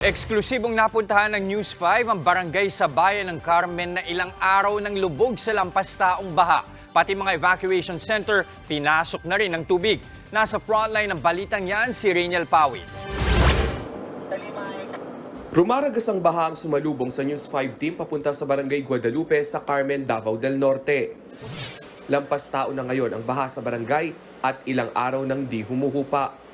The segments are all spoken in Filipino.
Eksklusibong napuntahan ng News 5 ang barangay sa bayan ng Carmen na ilang araw ng lubog sa lampas taong baha. Pati mga evacuation center, pinasok na rin ng tubig. Nasa frontline ng balitang yan si Rainiel Pawi. Rumaragas ang baha ang sumalubong sa News 5 team papunta sa Barangay Guadalupe sa Carmen, Davao del Norte. Lampas tao na ngayon ang baha sa barangay at ilang araw nang di humuhupa.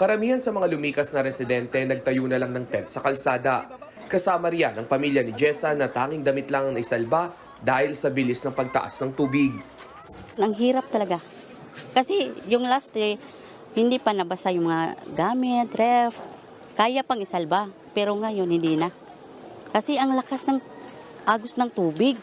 Karamihan sa mga lumikas na residente nagtayo na lang ng tent sa kalsada. Kasama riyan ang pamilya ni Jessa na tanging damit lang ang naisalba dahil sa bilis ng pagtaas ng tubig. Ang hirap talaga. Kasi yung last year, hindi pa nabasa yung mga gamit, ref. Kaya pang isalba. Pero ngayon, hindi na. Kasi ang lakas ng agos ng tubig.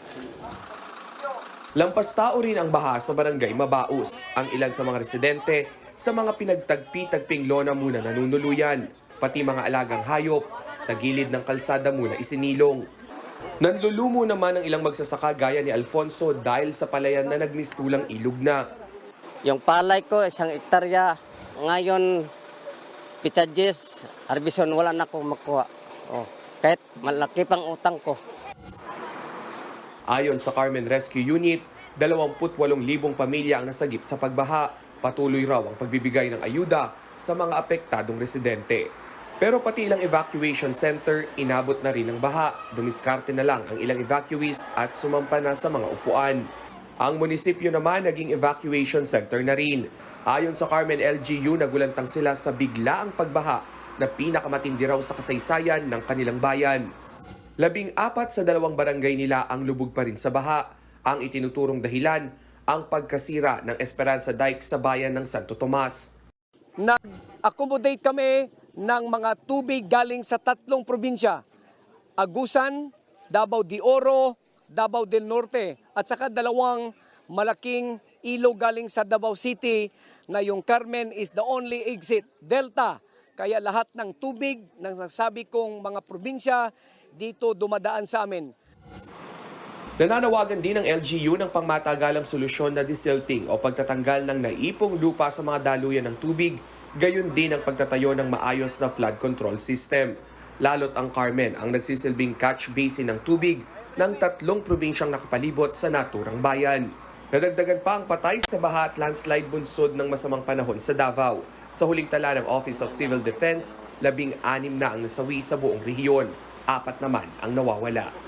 Lampas tao rin ang baha sa barangay Mabaus. Ang ilan sa mga residente sa mga pinagtagpi-tagping lona muna nanunuluyan, pati mga alagang hayop sa gilid ng kalsada muna isinilong. Nanlulumo naman ang ilang magsasaka gaya ni Alfonso dahil sa palayan na nagmistulang ilog na. Yung palay ko, isang ektarya. Ngayon, pitsadjes, arbison, wala na akong makuha. Oh, kahit malaki pang utang ko. Ayon sa Carmen Rescue Unit, 28,000 pamilya ang nasagip sa pagbaha. Patuloy raw ang pagbibigay ng ayuda sa mga apektadong residente. Pero pati ilang evacuation center, inabot na rin ang baha. Dumiskarte na lang ang ilang evacuees at sumampa na sa mga upuan. Ang munisipyo naman naging evacuation center na rin. Ayon sa Carmen LGU, nagulantang sila sa biglaang pagbaha na pinakamatindi raw sa kasaysayan ng kanilang bayan. Labing apat sa dalawang barangay nila ang lubog pa rin sa baha. Ang itinuturong dahilan, ang pagkasira ng Esperanza Dike sa bayan ng Santo Tomas. nag-accommodate kami ng mga tubig galing sa tatlong probinsya. Agusan, Davao de Oro, Davao del Norte at saka dalawang malaking ilog galing sa Davao City na yung Carmen is the only exit, Delta. Kaya lahat ng tubig ng nasabi kong mga probinsya dito dumadaan sa amin. Nananawagan din ng LGU ng pangmatagalang solusyon na desilting o pagtatanggal ng naipong lupa sa mga daluyan ng tubig, gayon din ang pagtatayo ng maayos na flood control system. Lalot ang Carmen ang nagsisilbing catch basin ng tubig ng tatlong probinsyang nakapalibot sa naturang bayan. Nadagdagan pa ang patay sa baha at landslide bunsod ng masamang panahon sa Davao. Sa huling tala ng Office of Civil Defense, labing anim na ang nasawi sa buong rehiyon. Apat naman ang nawawala.